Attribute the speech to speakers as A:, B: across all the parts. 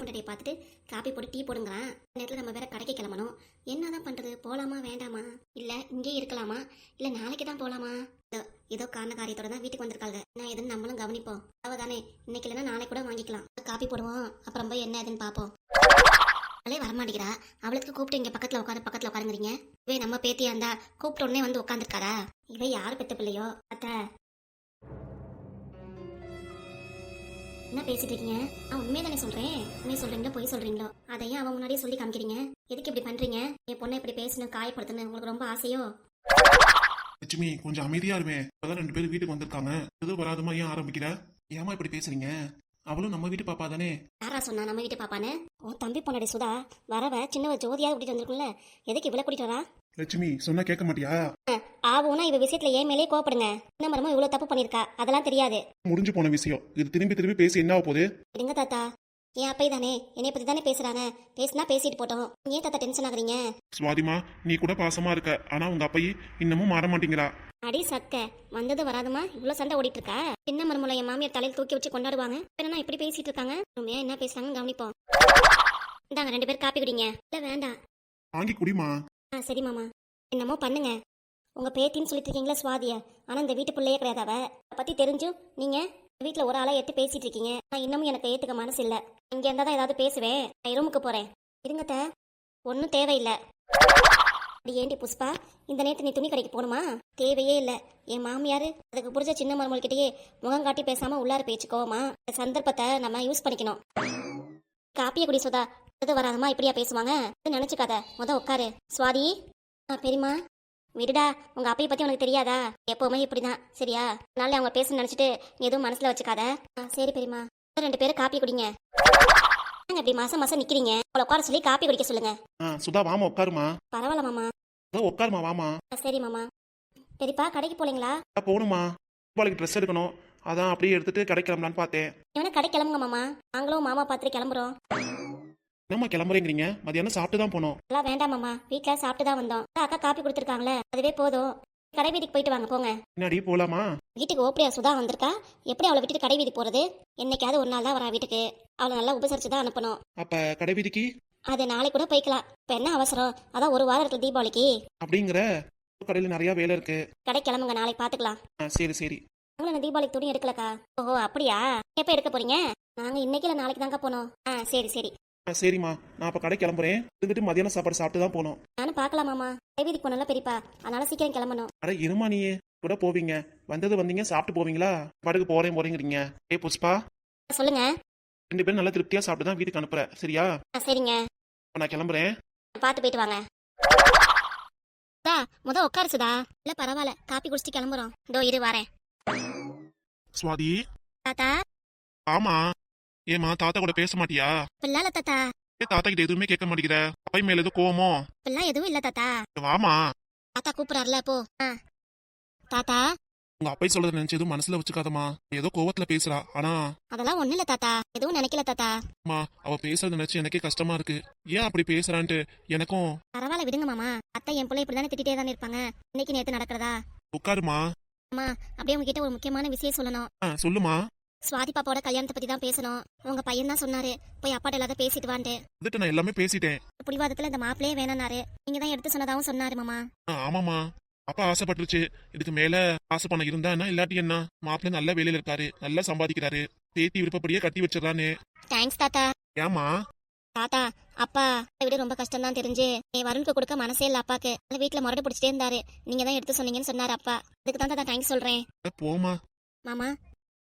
A: பொண்டாட்டியை பார்த்துட்டு காப்பி போட்டு டீ போடுங்கிறான் நேரத்தில் நம்ம வேற கடைக்கு கிளம்பணும். என்னதான் பண்ணுறது போகலாமா வேண்டாமா? இல்லை இங்கே இருக்கலாமா? இல்லை நாளைக்கு தான் போகலாமா இதோ ஏதோ காரண காரியத்தோட தான் வீட்டுக்கு வந்திருக்காங்க. நான் எதுன்னு நம்மளும் கவனிப்போம். அவதானே இன்னைக்கு இல்லைன்னா நாளைக்கு கூட வாங்கிக்கலாம். காப்பி போடுவோம். அப்புறம் போய் என்ன ஏதுன்னு பார்ப்போம். அவளே வரமாட்டேங்கிறா. அவளுக்கு கூப்பிட்டு இங்கே பக்கத்தில் உட்காந்து பக்கத்தில் உட்காருங்கிறீங்க. இவே நம்ம பேத்தியா இருந்தா கூப்பிட்ட உடனே வந்து உட்காந்துருக்காரா இவ யார் பெத்த பிள்ளையோ? அத்தை என்ன பேசிட்டு இருக்கீங்க? நான் உண்மையை தானே சொல்றேன். உண்மையை சொல்றீங்களோ பொய் சொல்றீங்களோ? அதையும் அவன் முன்னாடியே சொல்லி காமிக்கிறீங்க. எதுக்கு இப்படி பண்றீங்க? என் பொண்ணை இப்படி பேசணும் காயப்படுத்தணும் உங்களுக்கு ரொம்ப ஆசையோ?
B: லட்சுமி கொஞ்சம் அமைதியா இருமே. இப்பதான் ரெண்டு பேரும் வீட்டுக்கு வந்திருக்காங்க. எதுவும் வராதமா ஏன் ஆரம்பிக்கிற? ஏமா இப்படி பேசுறீங்க? அவளும் நம்ம வீட்டு பாப்பா தானே?
A: யாரா சொன்னா நம்ம வீட்டு பாப்பான்னு? உன் தம்பி பொண்ணாடி சுதா வரவ சின்னவ ஜோதியா கூட்டிட்டு வந்திருக்குல்ல எதுக்கு இவ்வளவு கூட்டிட்டு வரா?
B: லட்சுமி சொன்னா கேட்க மாட்டியா?
A: ஆவுனா இவ விஷயத்துல ஏன் மேலே கோவப்படுங்க. என்ன மரமும் இவ்வளவு தப்பு பண்ணிருக்கா அதெல்லாம் தெரியாது.
B: முடிஞ்சு போன விஷயம். இது திரும்பி திரும்பி பேசி என்ன ஆகப் போகுது?
A: இருங்க தாத்தா. என் அப்பை தானே? என்னை பத்தி தானே பேசுறாங்க? பேசினா பேசிட்டு போட்டோம். ஏன் தாத்தா டென்ஷன் ஆகுறீங்க?
B: சுவாதிமா நீ கூட பாசமா இருக்க. ஆனா உங்க அப்பையே இன்னமும் மாற மாட்டேங்கிறா.
A: அடி சக்க வந்தது வராதுமா? இவ்வளவு சண்டை ஓடிட்டு இருக்கா சின்ன மருமலை என் மாமியார் தலையில் தூக்கி வச்சு கொண்டாடுவாங்க. என்ன இப்படி பேசிட்டு இருக்காங்க? உண்மையா என்ன பேசுறாங்க கவனிப்போம். இந்தாங்க ரெண்டு பேர் காப்பி குடிங்க. இல்ல வேண்டாம்.
B: வாங்கி குடிமா
A: ஆ சரி மாமா. என்னமோ பண்ணுங்க. உங்க பேத்தின்னு சொல்லிட்டு இருக்கீங்களா சுவாதிய. ஆனா இந்த வீட்டு பிள்ளையே கிடையாது அவ. பத்தி தெரிஞ்சும் நீங்க வீட்டுல ஒரு ஆளா எடுத்து பேசிட்டு இருக்கீங்க. நான் இன்னமும் எனக்கு ஏத்துக்க மனசு இல்ல. இங்க இருந்தா தான் ஏதாவது பேசுவேன் நான் ரூமுக்கு போறேன். இருங்கத்த ஒன்றும் தேவையில்லை. அப்படி ஏண்டி புஷ்பா? இந்த நேரத்து நீ துணி கடைக்கு போகணுமா? தேவையே இல்லை. என் மாமியார் அதுக்கு புரிஞ்ச சின்ன மருமகிட்டயே முகம் காட்டி பேசாம உள்ளார பேச்சுக்கோமா இந்த சந்தர்ப்பத்தை நம்ம யூஸ் பண்ணிக்கணும். காப்பிய குடி சுதா. அது வராதமா இப்படியா பேசுவாங்க? இது நினைச்சுக்காத. முத உட்காரு. சுவாதி. ஆ பெரியம்மா. விடுடா உங்க அப்பைய பத்தி உனக்கு தெரியாதா? எப்பவுமே இப்படிதான் சரியா? அதனால அவங்க பேச நினைச்சிட்டு நீ எதுவும் மனசுல வச்சுக்காத. சரி பெரியம்மா. ரெண்டு பேரும் காப்பி குடிங்க. இப்படி மாசம் மாசம் நிக்கிறீங்க? உங்களை உட்கார சொல்லி காப்பி குடிக்க சொல்லுங்க.
B: சுதா வாமா உட்காருமா
A: பரவாயில்ல மாமா.
B: உட்காருமா
A: ஆ, சரி மாமா. பெரியப்பா கடைக்கு போலீங்களா?
B: போகணுமா தீபாவளிக்கு ட்ரெஸ் எடுக்கணும். அதான் அப்படியே எடுத்துட்டு கிடைக்கலாம்லான்னு பார்த்தேன்.
A: இவனை கடை கிளம்புங்க மாமா. நாங்களும் மாமா பார்த்துட்டு கிளம்புறோம்.
B: என்னம்மா கிளம்புறீங்கிறீங்க? மதியானம் சாப்பிட்டு தான் போனோம்.
A: எல்லாம் வேண்டாம் மாமா. வீட்டில் சாப்பிட்டு தான் வந்தோம். அக்கா காப்பி கொடுத்துருக்காங்களே. அதுவே போதும். கடை வீதிக்கு போயிட்டு வாங்க போங்க.
B: பின்னாடி போலாமா?
A: வீட்டுக்கு ஓப்படியா சுதா வந்திருக்கா? எப்படி அவளை விட்டுட்டு கடை வீதி போறது? என்னைக்காவது ஒரு நாள் தான் வரா வீட்டுக்கு. அவளை நல்லா உபசரிச்சு தான் அனுப்பணும்.
B: அப்ப கடை வீதிக்கு
A: அது நாளைக்கு கூட போய்க்கலாம். இப்ப என்ன அவசரம்? அதான் ஒரு வாரம் இருக்கு தீபாவளிக்கு.
B: அப்படிங்கிற? கடையில் நிறைய வேலை இருக்கு.
A: கடை கிளம்புங்க நாளைக்கு பாத்துக்கலாம்.
B: ஆ சரி சரி.
A: அவங்கள நான் தீபாவளிக்கு துணி எடுக்கலக்கா. ஓஹோ அப்படியா? எப்ப எடுக்க போறீங்க? நாங்க இன்னைக்கு இல்ல நாளைக்கு தாங்க போனோம். ஆ சரி சரி.
B: ஆ சரிம்மா. நான் அப்போ கடை கிளம்புறேன். இருந்துட்டு மதியானம் சாப்பாடு சாப்பிட்டு தான் போகணும்.
A: நானும் பார்க்கலாம் மாமா கடை வீதிக்கு போனல பெரியப்பா. அதனால சீக்கிரம் கிளம்பணும்.
B: அட இருமா நீயே. கூட போவீங்க. வந்தது வந்தீங்க சாப்பிட்டு போவீங்களா? படகு போறேன் போறேங்கிறீங்க. ஏ புஷ்பா.
A: சொல்லுங்க.
B: ரெண்டு பேரும் நல்லா திருப்தியா சாப்பிட்டு தான் வீட்டுக்கு அனுப்புறேன் சரியா?
A: ஆ சரிங்க.
B: அப்ப நான் கிளம்புறேன்.
A: பார்த்து போயிட்டு வாங்க. சுதா முத உட்காரு சுதா இல்ல பரவாயில்ல. காப்பி குடிச்சிட்டு கிளம்புறோம். இதோ இரு வரேன்.
B: சுவாதி.
A: தாத்தா.
B: ஆமா. ஏமா தாத்தா கூட பேச மாட்டியா?
A: பிள்ளால தாத்தா.
B: ஏ தாத்தா கிட்ட எதுவுமே கேட்க மாட்டேங்கிற. அப்பை மேல எதுவும் கோவமோ?
A: பிள்ளை எதுவும் இல்ல தாத்தா.
B: வாமா
A: தாத்தா கூப்பிடுறாருல போ. ஆ. தாத்தா.
B: உங்க அப்பை சொல்றத நினைச்சு எதுவும் மனசுல வச்சுக்காதம்மா. ஏதோ கோவத்துல பேசுறா. ஆனா
A: அதெல்லாம் ஒண்ணு இல்ல தாத்தா. எதுவும் நினைக்கல தாத்தா.
B: அம்மா அவ பேசுறத நினைச்சு எனக்கே கஷ்டமா இருக்கு. ஏன் அப்படி பேசுறான்ட்டு எனக்கும்
A: பரவாயில்ல விடுங்க மாமா. அத்தை என் பிள்ளை இப்படிதானே திட்டிட்டே தானே இருப்பாங்க. இன்னைக்கு நேத்து நடக்கிறதா?
B: உட்காருமா.
A: அம்மா அப்படியே உங்ககிட்ட ஒரு முக்கியமான விஷயம் சொல்லணும்.
B: ஆ சொல்லுமா.
A: சுவாதி பாப்பாவோட கல்யாணத்தை பத்தி தான் பேசணும். உங்க பையன் தான் சொன்னாரு போய் அப்பாட்ட எல்லாத்தையும் பேசிட்டு வான்ட்டு.
B: வந்துட்டு நான் எல்லாமே பேசிட்டேன்.
A: புடிவாதத்துல இந்த மாப்பிளையே வேணானாரு நீங்க தான் எடுத்து சொன்னதாவும் சொன்னாரு மாமா.
B: ஆ, ஆமாமா அப்பா ஆசைப்பட்டுருச்சு. இதுக்கு மேல ஆசை பண்ண இருந்தா என்ன இல்லாட்டி என்ன? மாப்பிள்ள நல்ல வேலையில இருக்காரு நல்லா சம்பாதிக்கிறாரு. பேத்தி விருப்பப்படியே கட்டி வச்சிடறான்னு
A: தேங்க்ஸ் தாத்தா.
B: ஏமா
A: தாத்தா அப்பா இதை விட ரொம்ப கஷ்டம் தான் தெரிஞ்சு என் வருணுக்கு கொடுக்க மனசே இல்ல அப்பாக்கு. அந்த வீட்டுல முரடு பிடிச்சிட்டே இருந்தாரு. நீங்க தான் எடுத்து சொன்னீங்கன்னு சொன்னாரு அப்பா. அதுக்கு தான் தாத்தா தேங்க்ஸ் சொல்றேன்.
B: போமா
A: மாமா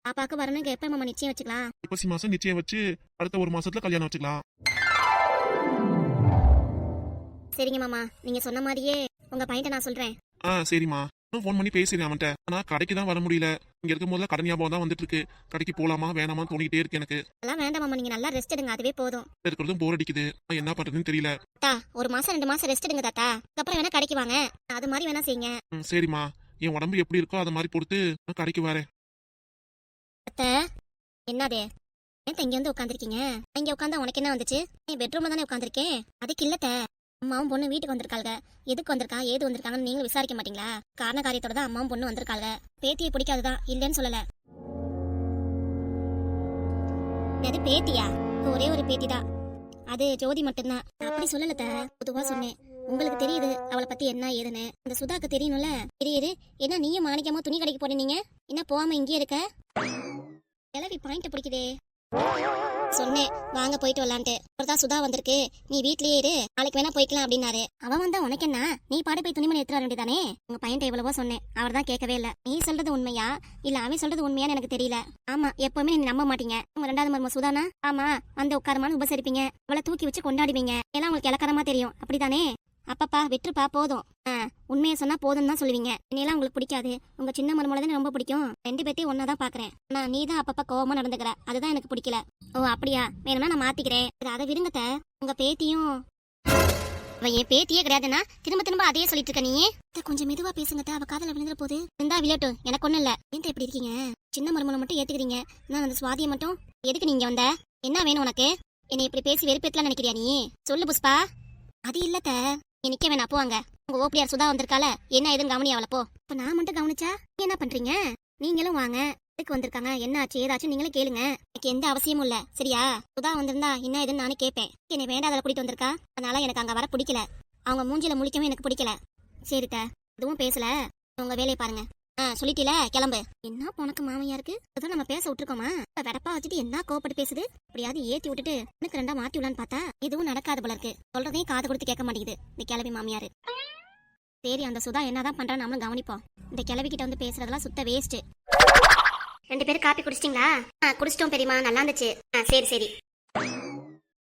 A: பாப்பாக்கு வரணுக்கு எப்ப மாமா நிச்சயம் வச்சுக்கலாம்.
B: ஐப்பசி மாசம் நிச்சயம் வச்சு அடுத்த ஒரு மாசத்துல கல்யாணம் வச்சுக்கலாம்.
A: சரிங்க மாமா. நீங்க சொன்ன மாதிரியே உங்க பையன்ட்ட நான் சொல்றேன்.
B: ஆ சரிம்மா. இன்னும் ஃபோன் பண்ணி பேசிடுறேன் அவன்கிட்ட. ஆனா கடைக்கு தான் வர முடியல. இங்க இருக்கும் போதுல கடன் ஞாபகம் தான் வந்துட்டு இருக்கு கடைக்கு போலாமா வேணாமா தோணிக்கிட்டே இருக்கு எனக்கு.
A: அதெல்லாம் வேண்டாம் மாமா. நீங்க நல்லா ரெஸ்ட் எடுங்க. அதுவே போதும்.
B: இருக்கிறதும் போர் அடிக்குது. நான் என்ன பண்றதுன்னு தெரியல.
A: தாத்தா ஒரு மாசம் ரெண்டு மாசம் ரெஸ்ட் எடுங்க தாத்தா. அதுக்கப்புறம் வேணா கடைக்கு வாங்க. அது மாதிரி வேணா செய்யுங்க.
B: ம், சரிம்மா. என் உடம்பு எப்படி இருக்கோ அதை மாதிரி பொறுத்து நான் கடைக்கு வரேன்.
A: அத்தை என்னது? ஏன் தங்க வந்து உட்காந்துருக்கீங்க இங்க உட்காந்தா உனக்கு என்ன வந்துச்சு? என் பெட்ரூம்ல தானே உட்காந்துருக்கேன் அதுக்கு இல்லத்த அம்மாவும் பொண்ணு வீட்டுக்கு வந்திருக்காங்க எதுக்கு வந்திருக்கா? ஏது வந்திருக்காங்கன்னு நீங்களும் விசாரிக்க மாட்டீங்களா? காரண காரியத்தோட தான் அம்மாவும் பொண்ணு வந்திருக்காங்க பேத்தியை பிடிக்காதுதான் இல்லைன்னு சொல்லல. அது பேத்தியா? ஒரே ஒரு பேத்தி தான் அது ஜோதி மட்டும்தான். அப்படி சொல்லல த பொதுவா சொன்னேன். உங்களுக்கு தெரியுது அவளை பத்தி என்ன ஏதுன்னு. அந்த சுதாக்கு தெரியணும்ல தெரியுது என்ன நீயும் மாணிக்கமா துணி கடைக்கு போனீங்க என்ன போகாம இங்கே இருக்க? கிளவி பாயிண்ட் பிடிக்குதே. சொன்னேன். வாங்க போயிட்டு வரலான்ட்டு. அப்புறம் சுதா வந்திருக்கு. நீ வீட்லயே இரு. நாளைக்கு வேணா போய்க்கலாம் அப்படின்னாரு. அவன் வந்தா உனக்கு என்ன? நீ பாடு போய் துணிமணி எடுத்துட்டு வர வேண்டியதானே? உங்க பையன் எவ்வளவோ சொன்னேன். அவர் தான் கேட்கவே இல்ல. நீ சொல்றது உண்மையா? இல்ல அவன் சொல்றது உண்மையான்னு எனக்கு தெரியல. ஆமா எப்பவுமே நீ நம்ப மாட்டீங்க. உங்க ரெண்டாவது மரும சுதானா? ஆமா வந்து உட்காரமான உபசரிப்பீங்க. அவளை தூக்கி வச்சு கொண்டாடுவீங்க. எல்லாம் உங்களுக்கு இலக்கரமா தெரியும். அப்படிதானே அப்பப்பா விட்டுருப்பா போதும். ஆ, உண்மையை சொன்னா போதும் தான் சொல்லுவீங்க. என்னையெல்லாம் உங்களுக்கு பிடிக்காது. உங்க சின்ன மருமலை தானே ரொம்ப பிடிக்கும். ரெண்டு பேத்தையும் ஒன்னா தான் பாக்குறேன். ஆனா நீ தான் அப்பப்ப கோவமா நடந்துக்கிற. அதுதான் எனக்கு பிடிக்கல. ஓ அப்படியா? வேணும்னா நான் மாத்திக்கிறேன். அதை விடுங்க உங்க பேத்தியும் அவ என் பேத்தியே கிடையாதுன்னா திரும்ப திரும்ப அதையே சொல்லிட்டு இருக்க நீ கொஞ்சம் மெதுவா பேசுங்க அவ காதல விழுந்துற போது. இருந்தா விளையாட்டும் எனக்கு ஒண்ணு இல்ல. ஏன் எப்படி இருக்கீங்க? சின்ன மருமலை மட்டும் ஏத்துக்கிறீங்க. நான் அந்த சுவாதியை மட்டும். எதுக்கு நீங்க வந்த? என்ன வேணும் உனக்கு? என்னை இப்படி பேசி வெறுப்பேத்தலாம் நினைக்கிறியா நீ? சொல்லு புஷ்பா. அது இல்லத்த நிக்க வேணா போவாங்க. உங்க ஓபிஆர் சுதா வந்திருக்கால என்ன ஏதுன்னு கவனி அவளை போ. இப்ப நான் மட்டும் கவனிச்சா? நீ என்ன பண்றீங்க? நீங்களும் வாங்க. எதுக்கு வந்திருக்காங்க. என்ன ஆச்சு? ஏதாச்சும் நீங்களும் கேளுங்க. எனக்கு எந்த அவசியமும் இல்ல. சரியா? சுதா வந்திருந்தா என்ன ஏதுன்னு நானே கேட்பேன். என்னை வேண்டாதல கூட்டிட்டு வந்திருக்கா? அதனால எனக்கு அங்க வர பிடிக்கல. அவங்க மூஞ்சில முழிக்கவும் எனக்கு பிடிக்கல. சரிட்ட எதுவும் பேசல. உங்க வேலையை பாருங்க. ஆ சொல்லிட்டீல கிளம்பு. என்ன உனக்கு மாமையா இருக்கு? ஏதோ நம்ம பேச விட்டுருக்கோமா? வெடப்பா வச்சுட்டு என்ன கோவப்பட்டு பேசுது? அப்படியாவது ஏத்தி விட்டுட்டு எனக்கு ரெண்டா மாத்தி விடலான்னு பார்த்தா எதுவும் நடக்காது போல இருக்கு. சொல்றதையும் காது கொடுத்து கேட்க மாட்டேங்குது இந்த கிளவி மாமியாரு. சரி அந்த சுதா என்னதான் பண்றா நாமளும் கவனிப்போம். இந்த கிளவி கிட்ட வந்து பேசுறதெல்லாம் சுத்த வேஸ்ட் ரெண்டு பேரும் காப்பி குடிச்சிட்டீங்களா? ஆ குடிச்சிட்டோம் பெரியமா நல்லா இருந்துச்சு. ஆ சரி சரி.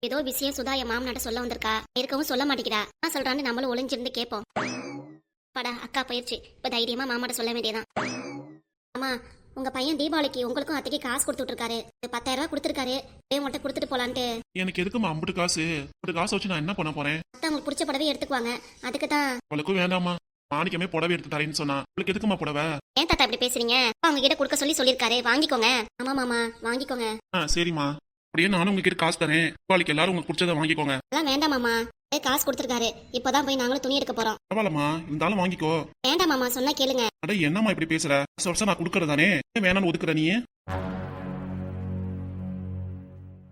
A: ஏதோ விஷயம் சுதா என் மாமனாட்ட சொல்ல வந்திருக்கா. இருக்கவும் சொல்ல மாட்டேங்கிறா. என்ன சொல்றான்னு நம்மளும் ஒளிஞ்சிருந்து கேட்போம். படா அக்கா போயிடுச்சு இப்ப தைரியமா மாமாட்ட சொல்ல வேண்டியதான் அம்மா உங்க பையன் தீபாவளிக்கு உங்களுக்கும் அத்தைக்கு காசு கொடுத்துட்டு இருக்காரு பத்தாயிரம் ரூபாய் கொடுத்துருக்காரு உங்கள்கிட்ட கொடுத்துட்டு போலான்ட்டு.
B: எனக்கு எதுக்குமா அம்புட்டு காசு? அம்புட்டு காசு வச்சு நான் என்ன பண்ண போறேன்?
A: அத்தை உங்களுக்கு பிடிச்ச புடவை எடுத்துக்குவாங்க. அதுக்கு தான்.
B: அவளுக்கும் வேண்டாமா மாணிக்கமே புடவை எடுத்து தரேன்னு சொன்னா. அவளுக்கு எதுக்குமா புடவை?
A: ஏன் தாத்தா இப்படி பேசுறீங்க? அவங்க கிட்ட கொடுக்க சொல்லி சொல்லிருக்காரு வாங்கிக்கோங்க. ஆமா மாமா. வாங்கிக்கோங்க.
B: ஆ சரிம்மா. அப்படியே நானும் உங்ககிட்ட காசு தரேன். தீபாவளிக்கு எல்லாரும் உங்களுக்கு பிடிச்சதை வாங்கிக்கோங்க.
A: அதெல்லாம் வேண்டாம் மாமா. காசு கொடுத்துருக்காரு. இப்பதான் போய் நாங்களும் துணி எடுக்க போறோம்.
B: பரவாயில்லம்மா. இருந்தாலும் வாங்கிக்கோ.
A: வேண்டாம் மாமா சொன்னா கேளுங்க.
B: அட என்னம்மா இப்படி பேசுற? வருஷம் வருஷம் நான் கொடுக்கறதானே? ஏன் வேணாம்னு ஒதுக்குற நீ?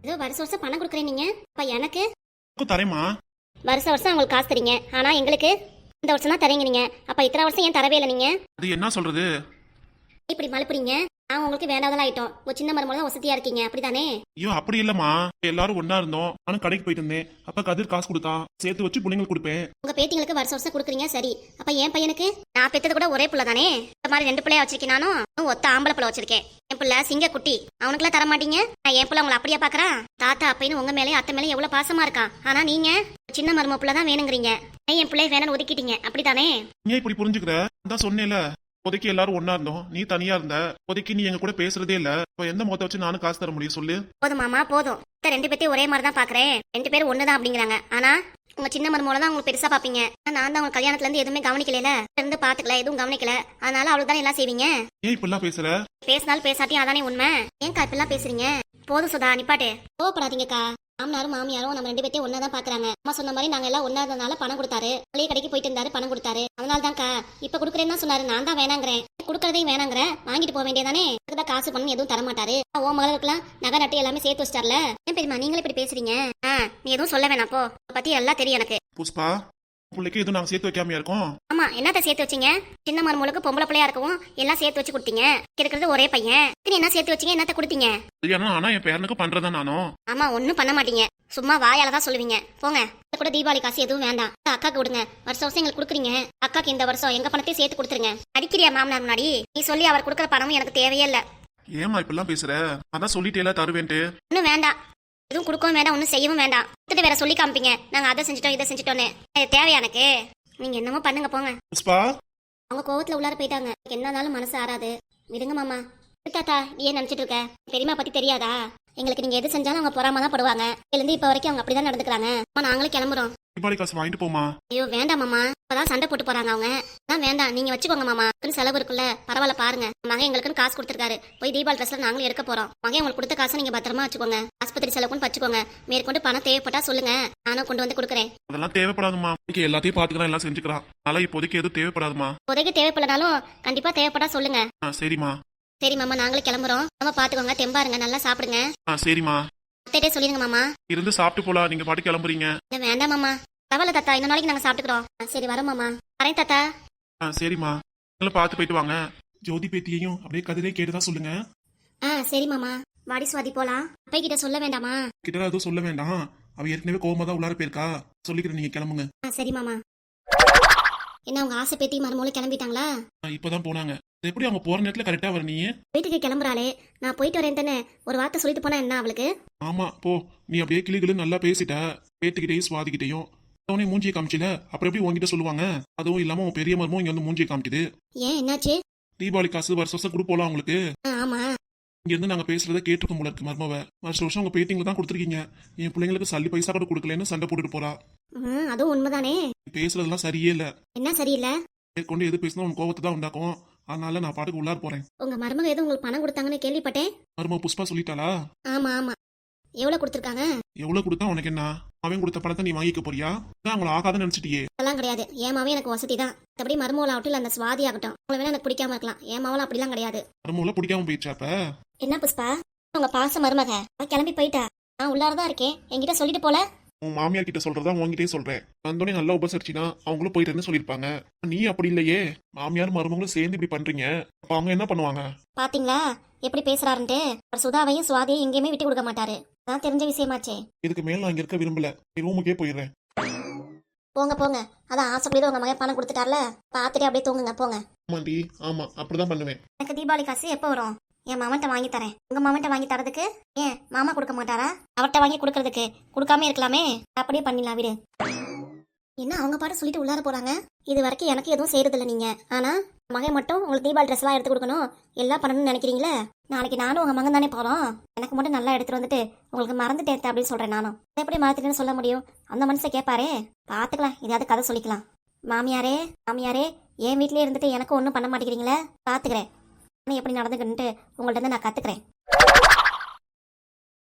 A: ஏதோ வருஷம் வருஷம் பணம் கொடுக்குறேன் நீங்க. அப்ப எனக்கு?
B: தரேம்மா.
A: வருஷம் வருஷம் உங்களுக்கு காசு தரீங்க. ஆனா எங்களுக்கு? இந்த வருஷம் தான் தரீங்க நீங்க அப்ப இத்தனை வருஷம் ஏன் தரவே இல்லை நீங்க?
B: அது என்ன சொல்றது?
A: இப்படி மழுப்புறீங்க? நான் உங்களுக்கு வேண்டாதெல்லாம் ஆயிட்டோம். உங்க சின்ன மருமகள் வசதியா இருக்கீங்க. அப்படிதானே?
B: ஐயோ அப்படி இல்லம்மா. எல்லாரும் ஒண்ணா இருந்தோம். நானும் கடைக்கு போயிட்டு இருந்தேன். அப்ப கதிர் காசு கொடுத்தான் சேர்த்து வச்சு பிள்ளைங்களுக்கு கொடுப்பேன்.
A: உங்க பேத்திங்களுக்கு வருஷம் வருஷம் கொடுக்குறீங்க சரி. அப்ப என் பையனுக்கு? நான் பெத்தது கூட ஒரே புள்ள தானே? இந்த மாதிரி ரெண்டு பிள்ளைய வச்சிருக்கேன் நானும். ஒத்த ஆம்பளை பிள்ளை வச்சிருக்கேன். என் பிள்ளை சிங்க குட்டி. அவனுக்குலாம் தர மாட்டீங்க? நான் என் பிள்ளை உங்களை அப்படியே பாக்குறான் தாத்தா அப்பைன்னு உங்க மேலே அத்தை மேலே எவ்வளவு பாசமா இருக்கான் ஆனா நீங்க சின்ன மரும பிள்ளை தான் வேணுங்கிறீங்க. என் பிள்ளைய வேணும்னு ஒதுக்கிட்டீங்க? அப்படிதானே
B: ஏன் இப்படி புரிஞ்சுக்கிற? தான் சொன்னேல இப்போதைக்கு எல்லாரும் ஒண்ணா இருந்தோம். நீ தனியா இருந்த. இப்போதைக்கு நீ எங்க கூட பேசுறதே இல்ல. இப்போ எந்த முகத்தை வச்சு நானும் காசு தர முடியும் சொல்லு.
A: போதும் மாமா போதும். இந்த ரெண்டு பேத்தையும் ஒரே மாதிரி தான் பாக்குறேன். ரெண்டு பேரும் ஒண்ணுதான் அப்படிங்கிறாங்க. ஆனா உங்க சின்ன மருமோல தான் உங்களுக்கு பெருசா பாப்பீங்க. நான் தான் உங்க கல்யாணத்துல இருந்து எதுவுமே கவனிக்கல இருந்து பாத்துக்கல எதுவும் கவனிக்கல. அதனால அவளுக்கு தானே எல்லாம் செய்வீங்க?
B: ஏன் இப்படிலாம் பேசுற?
A: பேசினாலும் பேசாட்டியும் அதானே உண்மை? ஏன்க்கா இப்பெல்லாம் பேசுறீங்க? போதும் சுதா நிப்பாட்டு. கோவப்படாதீங்கக்கா. மாமனாரும் மாமியாரும் நம்ம ரெண்டு பேத்தையும் ஒன்னா தான் பாக்குறாங்க. அம்மா சொன்ன மாதிரி நாங்க எல்லாம் ஒன்னா இருந்தனால பணம் கொடுத்தாரு. பழைய கடைக்கு போயிட்டு இருந்தாரு பணம் கொடுத்தாரு. அதனால தான்க்கா இப்ப குடுக்கறேன்னு தான் சொன்னாரு. நான் தான் வேணாங்கிறேன். கொடுக்கறதையும் வேணாங்கிற வாங்கிட்டு போக வேண்டியதானே? தான் காசு பணம் எதுவும் தர மாட்டாரு ஓ மகளுக்கெல்லாம் நகை நட்டு எல்லாமே சேர்த்து வச்சிட்டார்ல? ஏன் பெரியமா நீங்களே இப்படி பேசுறீங்க? ஆ நீ எதுவும் சொல்ல வேணாம் போ. பத்தி எல்லாம் தெரியும் எனக்கு.
B: புஷ்பா பிள்ளைக்கு எதுவும் நாங்க சேர்த்து வைக்காம இருக்கோம்?
A: ஆமா என்னத்த சேர்த்து வச்சீங்க? சின்ன மருமகளுக்கு பொம்பளை பிள்ளையா இருக்கவும் எல்லாம் சேர்த்து வச்சு கொடுத்தீங்க. இருக்கிறது ஒரே பையன். இதுக்கு என்ன சேர்த்து வச்சீங்க? என்னத்த கொடுத்தீங்க?
B: கல்யாணம் ஆனா என் பேரனுக்கு பண்றதா நானும்
A: ஆமா ஒண்ணும் பண்ண மாட்டீங்க. சும்மா வாயால தான் சொல்லுவீங்க. போங்க. கூட தீபாவளி காசு எதுவும் வேண்டாம். அக்காக்கு விடுங்க. வருஷம் வருஷம் எங்களுக்கு கொடுக்குறீங்க. அக்காக்கு இந்த வருஷம் எங்க பணத்தையும் சேர்த்து கொடுத்துருங்க. அடிக்கிறியா மாமனார் முன்னாடி? நீ சொல்லி அவர் கொடுக்குற பணமும் எனக்கு தேவையே இல்ல.
B: ஏமா இப்படிலாம் பேசுற? அதான் சொல்லிட்டேல தருவேன்ட்டு.
A: ஒன்றும் வேண்டாம். எதுவும் கொடுக்கவும் வேண்டாம் ஒன்றும் செய்யவும் வேண்டாம். கொடுத்துட்டு வேற சொல்லி காமிப்பீங்க. நாங்க அதை செஞ்சுட்டோம் இதை செஞ்சுட்டோன்னு இது தேவையா எனக்கு? நீங்க என்னமோ பண்ணுங்க போங்க.
B: புஷ்பா
A: அவங்க கோவத்துல உள்ளார போயிட்டாங்க. எனக்கு என்ன இருந்தாலும் மனசு ஆறாது. விடுங்க மாமா. தாத்தா. நீ ஏன் நினைச்சிட்டு இருக்க? பெரியம்மா பத்தி தெரியாதா? எங்களுக்கு நீங்க எது செஞ்சாலும் அவங்க பொறாம தான் படுவாங்க இருந்து இப்ப வரைக்கும் அவங்க அப்படிதான் நடந்துக்கிறாங்க. அம்மா நாங்களும் கிளம்புறோம்.
B: தீபாவளி காசு வாங்கிட்டு போமா
A: ஐயோ வேண்டாம் மாமா. இப்பதான் சண்டை போட்டு போறாங்க அவங்க. அதான் வேண்டாம். நீங்க வச்சுக்கோங்க மாமா. செலவு இருக்குல்ல. பரவாயில்ல பாருங்க. மகன் எங்களுக்குன்னு காசு கொடுத்துருக்காரு. போய் தீபாவளி ட்ரெஸ்ல நாங்களும் எடுக்க போறோம். மகன் உங்களுக்கு கொடுத்த காசை நீங்க பத்திரமா வச்சுக்கோங்க. ஆஸ்பத்திரி செலவுக்குன்னு வச்சுக்கோங்க மேற்கொண்டு பணம் தேவைப்பட்டா சொல்லுங்க. நானும் கொண்டு வந்து கொடுக்குறேன்.
B: அதெல்லாம் தேவைப்படாதுமா எல்லாத்தையும் பாத்துக்கலாம் எல்லாம் செஞ்சுக்கிறான் அதனால இப்போதைக்கு எதுவும் தேவைப்படாதுமா
A: உதவி தேவைப்படனாலும் கண்டிப்பா தேவைப்பட்டா சொல்லுங்க.
B: ஆ சரிம்மா.
A: சரி மாமா நாங்களும் கிளம்புறோம். நம்ம பாத்துக்கோங்க தெம்பாருங்க. நல்லா சாப்பிடுங்க.
B: ஆ
A: அத்தைட்டே சொல்லிடுங்க மாமா.
B: இருந்து சாப்பிட்டு போலாம். நீங்க பாட்டு கிளம்புறீங்க.
A: இல்ல வேண்டாம் மாமா. பரவாயில்ல தாத்தா. இன்னொரு நாளைக்கு நாங்க சாப்பிட்டுக்கிறோம். சரி வரோம் மாமா. வரேன் தாத்தா.
B: ஆ சரிம்மா. நல்லா பார்த்து போயிட்டு வாங்க. ஜோதி பேத்தியையும் அப்படியே கதிரே கேட்டுதான் சொல்லுங்க.
A: ஆ சரி மாமா. வாடி சுவாதி போலாம். அப்பா கிட்ட சொல்ல வேண்டாமா?
B: கிட்ட எதுவும் சொல்ல வேண்டாம். அவ ஏற்கனவே கோவமா தான் உள்ளார போயிருக்கா. சொல்லிக்கிறேன் நீங்க கிளம்புங்க.
A: ஆ சரி மாமா. என்ன உங்க ஆசை பேத்தி மறுமூலம் கிளம்பிட்டாங்களா?
B: ஆ, இப்பதான் போனாங்க. எப்படி அவங்க போற நேரத்துல கரெக்டா வர நீ
A: வீட்டுக்கு கிளம்புறாளே. நான் போயிட்டு வரேன் தானே ஒரு வார்த்தை சொல்லிட்டு போனா என்ன அவளுக்கு?
B: ஆமா போ. நீ அப்படியே கிளிகளும் நல்லா பேசிட்ட. பேத்துக்கிட்டையும் சுவாதிக்கிட்டையும். உடனே மூஞ்சியை காமிச்சில. அப்புறம் எப்படி உங்ககிட்ட சொல்லுவாங்க? அதுவும் இல்லாம உன் பெரிய மரமும் இங்க வந்து மூஞ்சியை காமிக்குது.
A: ஏன் என்னாச்சு?
B: தீபாவளி காசு வருஷம் வருஷம் கொடுப்போலாம் அவங்களுக்கு
A: ஆ, ஆமா.
B: இங்க இருந்து நாங்க பேசுறத கேட்டிருக்கோம் போல இருக்கு மர்மவ. வருஷம் வருஷம் உங்க பேத்திங்களை தான் கொடுத்துருக்கீங்க. என் பிள்ளைங்களுக்கு சல்லி பைசா கூட கொடுக்கலன்னு சண்டை போட்டுட்டு போறா.
A: அதுவும் உண்மைதானே?
B: பேசுறதெல்லாம் சரியே இல்ல.
A: என்ன சரியில்லை?
B: மேற்கொண்டு எது பேசினா உன் கோவத்தை தான் உண்டாக்கும். அதனால நான் பாட்டுக்கு உள்ளார போறேன்.
A: உங்க மருமக எதுவும் உங்களுக்கு பணம் கொடுத்தாங்கன்னு கேள்விப்பட்டேன்.
B: மருமக புஷ்பா சொல்லிட்டாளா?
A: ஆமா ஆமா. எவ்வளவு கொடுத்துருக்காங்க?
B: எவ்வளவு கொடுத்தா உனக்கு என்ன? அவன் கொடுத்த பணத்தை நீ வாங்கிக்க போறியா? அதான் அவங்கள ஆகாதுன்னு நினைச்சிட்டியே.
A: அதெல்லாம் கிடையாது. ஏமாவே எனக்கு வசதி தான். மற்றபடி மருமகள் ஆகட்டும் இல்ல அந்த சுவாதி ஆகட்டும் உங்களை வேணா எனக்கு பிடிக்காம இருக்கலாம். ஏமாவெல்லாம் அப்படிலாம் கிடையாது.
B: மருமகளை பிடிக்காம போயிடுச்சா அப்ப?
A: என்ன புஷ்பா? உங்க பாச மருமக. கிளம்பி போயிட்டா. நான் உள்ளாரதான் இருக்கேன். என்கிட்ட சொல்லிட்டு போல.
B: உன் மாமியார் கிட்ட சொல்றதா உன்கிட்டயே சொல்றேன். வந்தோடனே நல்லா உபசரிச்சினா அவங்களும் போயிட்டேன்னு சொல்லியிருப்பாங்க. நீ அப்படி இல்லையே. மாமியார் மருமகளும் சேர்ந்து இப்படி பண்றீங்க. அப்ப அவங்க என்ன பண்ணுவாங்க?
A: பாத்தீங்களா? எப்படி பேசுறாருன்ட்டு? அவர் சுதாவையும் சுவாதியும் எங்கேயுமே விட்டு கொடுக்க மாட்டாரு. அதான் தெரிஞ்ச விஷயமாச்சே.
B: இதுக்கு மேல நான் இங்க இருக்க விரும்பல. நீ ரூமுக்கே போயிடுறேன்.
A: போங்க போங்க. அதான் ஆசைப்படி உங்க மகன் பணம் கொடுத்துட்டார்ல. பாத்துட்டு அப்படியே தூங்குங்க போங்க.
B: ஆமாண்டி. ஆமா அப்படிதான் பண்ணுவேன்.
A: எனக்கு தீபாவளி காசு எப்போ வரும்? என் மாமன்ட்ட வாங்கி தரேன். உங்க மாமன்ட்ட வாங்கி தரதுக்கு ஏன் மாமா கொடுக்க மாட்டாரா? அவர்கிட்ட வாங்கி கொடுக்கறதுக்கு. கொடுக்காம இருக்கலாமே. அப்படியே பண்ணிடலாம் விடு. என்ன அவங்க பாட்டு சொல்லிட்டு உள்ளார போறாங்க? இது வரைக்கும் எனக்கு எதுவும் செய்யறதில்ல நீங்க. ஆனா மகன் மட்டும் உங்களுக்கு தீபாவளி ட்ரெஸ் எல்லாம் எடுத்து கொடுக்கணும். எல்லாம் பண்ணணும்னு நினைக்கிறீங்களே? நாளைக்கு நானும் உங்க மகன் தானே போறோம். எனக்கு மட்டும் நல்லா எடுத்துட்டு வந்துட்டு உங்களுக்கு மறந்துட்டேன் அப்படின்னு சொல்றேன் நானும். எப்படி மறந்துட்டேன்னு சொல்ல முடியும்? அந்த மனுஷன் கேட்பாரே பாத்துக்கலாம். ஏதாவது கதை சொல்லிக்கலாம். மாமியாரே மாமியாரே என் வீட்லயே இருந்துட்டு எனக்கு ஒன்றும் பண்ண மாட்டேங்கிறீங்களே? பாத்துக்கிறேன். நான் எப்படி நடந்துக்கணுன்ட்டு உங்கள்ட்ட இருந்து நான் கத்துக்கிறேன்.